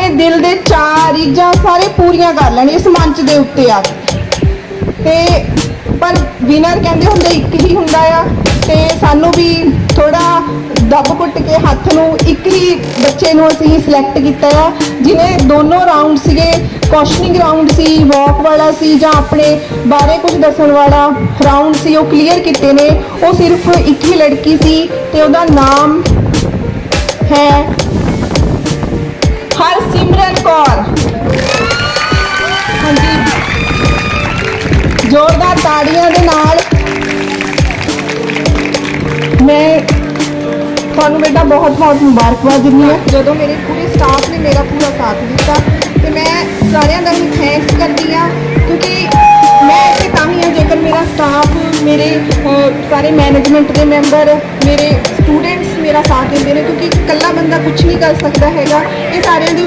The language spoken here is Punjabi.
ਆਪਣੇ ਦਿਲ ਦੇ ਚਾਰ ਰੀਝਾਂ ਸਾਰੇ ਪੂਰੀਆਂ ਕਰ ਲੈਣ ਇਸ ਮੰਚ ਦੇ ਉੱਤੇ ਆ ਕੇ। ਤੇ ਪਰ ਵਿਨਰ ਕਹਿੰਦੇ ਹੁੰਦੇ ਇੱਕ ਹੀ ਹੁੰਦਾ ਆ ਤੇ ਸਾਨੂੰ ਵੀ ਥੋੜਾ ਦੱਬ ਕੁੱਟ ਕੇ ਹੱਥ ਨੂੰ ਇੱਕ ਹੀ ਬੱਚੇ ਨੂੰ ਅਸੀਂ ਸਿਲੈਕਟ ਕੀਤਾ ਆ, ਜਿਨੇ ਦੋਨੋਂ ਰਾਉਂਡ ਸੀਗੇ ਕੁਐਸਚਨਿੰਗ ਰਾਉਂਡ ਸੀ ਵਾਕ ਵਾਲਾ ਸੀ ਜਾਂ ਆਪਣੇ ਬਾਰੇ ਕੁਝ ਦੱਸਣ ਵਾਲਾ ਰਾਉਂਡ ਸੀ, ਉਹ ਕਲੀਅਰ ਕੀਤੇ ਨੇ ਉਹ ਸਿਰਫ ਇੱਕ ਹੀ ਲੜਕੀ ਸੀ ਤੇ ਉਹਦਾ ਨਾਮ ਹੈ ਜ਼ੋਰਦਾਰ ਤਾੜੀਆਂ ਦੇ ਨਾਲ ਮੈਂ ਤੁਹਾਨੂੰ ਬੇਟਾ ਬਹੁਤ ਬਹੁਤ ਮੁਬਾਰਕਬਾਦ ਦਿੰਦੀ ਹਾਂ। ਜਦੋਂ ਮੇਰੇ ਪੂਰੇ ਸਟਾਫ ਨੇ ਮੇਰਾ ਪੂਰਾ ਸਾਥ ਦਿੱਤਾ ਤੇ ਮੈਂ ਸਾਰਿਆਂ ਦਾ ਹੀ ਥੈਂਕਸ ਕਰਦੀ ਹਾਂ ਕਿਉਂਕਿ ਮੈਂ ਇੱਥੇ ਤਾਂ ਹੀ ਹਾਂ ਜੇਕਰ ਮੇਰਾ ਸਟਾਫ ਮੇਰੇ ਸਾਰੇ ਮੈਨੇਜਮੈਂਟ ਦੇ ਮੈਂਬਰ ਮੇਰੇ ਸਟੂਡੈਂਟਸ ਮੇਰਾ ਸਾਥ ਦਿੰਦੇ ਨੇ ਕਿਉਂਕਿ ਇਕੱਲਾ ਬੰਦਾ ਕੁਝ ਨਹੀਂ ਕਰ ਸਕਦਾ ਹੈਗਾ। ਇਹ ਸਾਰਿਆਂ ਦੀ